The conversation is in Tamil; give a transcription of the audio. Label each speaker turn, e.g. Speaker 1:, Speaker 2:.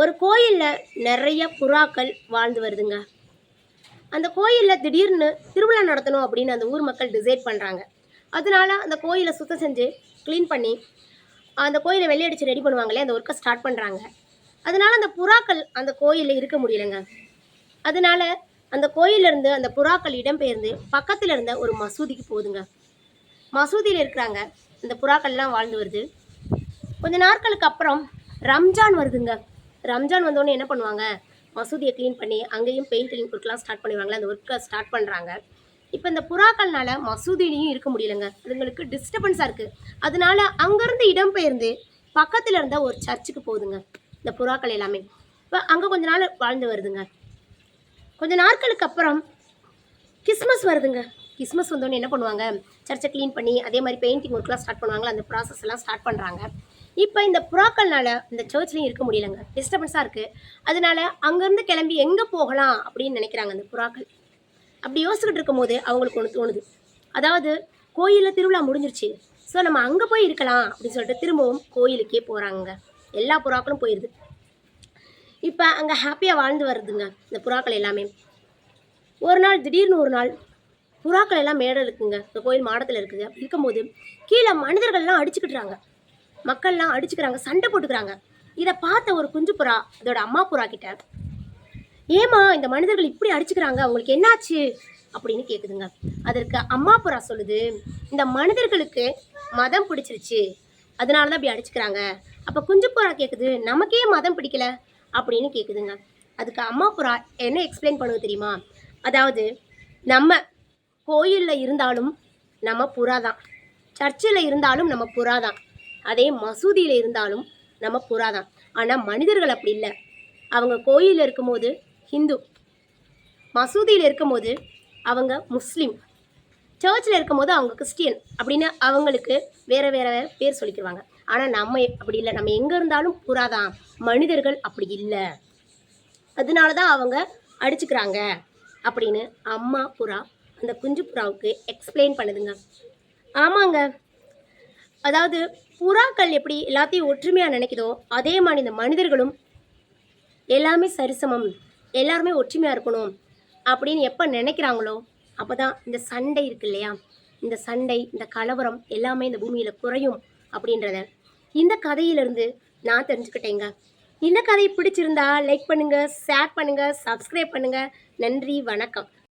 Speaker 1: ஒரு கோயிலில் நிறைய புறாக்கள் வாழ்ந்து வருதுங்க. அந்த கோயிலில் திடீர்னு திருவிழா நடத்தணும் அப்படின்னு அந்த ஊர் மக்கள் டிசைட் பண்ணுறாங்க அதனால அந்த கோயிலை சுத்தம் செஞ்சு க்ளீன் பண்ணி அந்த கோயிலை வெள்ளையடிச்சு ரெடி பண்ணுவாங்களே அந்த ஒர்க்கை ஸ்டார்ட் பண்ணுறாங்க அதனால அந்த புறாக்கள் அந்த கோயிலில் இருக்க முடியலைங்க. அதனால அந்த கோயிலிருந்து அந்த புறாக்கள் இடம்பெயர்ந்து பக்கத்தில் இருந்த ஒரு மசூதிக்கு போகுதுங்க. மசூதியில் இருக்கிறாங்க. அந்த புறாக்கள்லாம் வாழ்ந்து வருது. கொஞ்ச நாட்களுக்கு அப்புறம் ரம்ஜான் வருதுங்க. ரம்ஜான் வந்தோடனே என்ன பண்ணுவாங்க? மசூதியை க்ளீன் பண்ணி அங்கேயும் பெயிண்டிங் ஒர்க்லாம் ஸ்டார்ட் பண்ணிடுவாங்களே அந்த ஒர்க்கை ஸ்டார்ட் பண்ணுறாங்க இப்போ இந்த புறாக்கள்னால மசூதியிலையும் இருக்க முடியலங்க. அதுங்களுக்கு டிஸ்டர்பன்ஸாக இருக்குது அதனால அங்கேருந்து இடம்பெயர்ந்து பக்கத்தில் இருந்த ஒரு சர்ச்சுக்கு போகுதுங்க. இந்த புறாக்கள் எல்லாமே. இப்போ அங்கே கொஞ்ச நாள் வாழ்ந்து வருதுங்க. கொஞ்ச நாட்களுக்கு அப்புறம் கிறிஸ்மஸ் வருதுங்க. கிறிஸ்மஸ் வந்தோடனே என்ன பண்ணுவாங்க? சர்ச்சை க்ளீன் பண்ணி அதே மாதிரி பெயிண்டிங் ஒர்க்லாம் ஸ்டார்ட் பண்ணுவாங்களா அந்த ப்ராசஸ் எல்லாம் ஸ்டார்ட் பண்ணுறாங்க இப்போ இந்த புறாக்கள்னால இந்த சர்ச்லையும் இருக்க முடியலங்க. டிஸ்டர்பன்ஸாக இருக்குது அதனால அங்கேருந்து கிளம்பி எங்கே போகலாம் அப்படின்னு நினைக்கிறாங்க அந்த புறாக்கள். அப்படி யோசிச்சுக்கிட்டு இருக்கும்போது அவங்களுக்கு ஒன்று தோணுது. அதாவது கோயிலில் திருவிழா முடிஞ்சிருச்சு. ஸோ நம்ம அங்கே போய் இருக்கலாம் அப்படின்னு சொல்லிட்டு திரும்பவும் கோயிலுக்கே போகிறாங்க எல்லா புறாக்களும் போயிடுது இப்போ அங்கே ஹாப்பியாக வாழ்ந்து வருதுங்க இந்த புறாக்கள் எல்லாமே. ஒரு நாள் திடீர்னு ஒரு நாள் புறாக்கள் எல்லாம் மேடம் இருக்குங்க. இந்த கோயில் மாடத்தில் இருக்குது. அப்படி இருக்கும்போது கீழே மனிதர்கள்லாம் அடிச்சுக்கிட்டுறாங்க. மக்கள்லாம் அடிச்சுக்கிறாங்க சண்டை போட்டுக்கிறாங்க. இதை பார்த்த ஒரு குஞ்சு புறா அதோட அம்மா புறா கிட்ட ஏமா இந்த மனிதர்கள் இப்படி அடிச்சுக்கிறாங்க அவங்களுக்கு என்னாச்சு? அப்படின்னு கேட்குதுங்க அதற்கு அம்மா புறா சொல்லுது இந்த மனிதர்களுக்கு மதம் பிடிச்சிருச்சு அதனால தான் இப்படி அடிச்சுக்கிறாங்க. அப்போ குஞ்சு புறா கேட்குது நமக்கே மதம் பிடிக்கல? அப்படின்னு கேட்குதுங்க அதுக்கு அம்மா புறா என்ன எக்ஸ்பிளைன் பண்ணுவது தெரியுமா? அதாவது நம்ம கோயிலில் இருந்தாலும் நம்ம புறா தான் சர்ச்சில் இருந்தாலும் நம்ம புறா தான் அதே மசூதியில் இருந்தாலும் நம்ம புறா தான் ஆனால் மனிதர்கள் அப்படி இல்லை. அவங்க கோயிலில் இருக்கும்போது ஹிந்து மசூதியில் இருக்கும்போது அவங்க முஸ்லீம் சர்ச்சில் இருக்கும்போது அவங்க கிறிஸ்டியன் அப்படின்னு அவங்களுக்கு வேறு வேறு வேறு பேர் சொல்லிக்கிடுவாங்க ஆனால் நம்ம அப்படி இல்லை. நம்ம எங்கே இருந்தாலும் புறா தான் மனிதர்கள் அப்படி இல்லை. அதனால தான் அவங்க அடிச்சுக்கிறாங்க அப்படின்னு அம்மா புறா அந்த குஞ்சு புறாவுக்கு எக்ஸ்பிளைன் பண்ணுதுங்க. ஆமாங்க. அதாவது புறாக்கள் எப்படி எல்லாத்தையும் ஒற்றுமையாக நினைக்குதோ அதே மாதிரி இந்த மனிதர்களும் எல்லாமே சரிசமம் எல்லாருமே ஒற்றுமையாக இருக்கணும் அப்படின்னு எப்போ நினைக்கிறாங்களோ அப்போ தான் இந்த சண்டை இருக்கு இல்லையா? இந்த சண்டை இந்த கலவரம் எல்லாமே இந்த பூமியில் குறையும் அப்படின்றத. இந்த கதையிலிருந்து நான் தெரிஞ்சுக்கிட்டேங்க. இந்த கதை பிடிச்சிருந்தா லைக் பண்ணுங்கள் ஷேர் பண்ணுங்கள் சப்ஸ்கிரைப் பண்ணுங்கள் நன்றி வணக்கம்.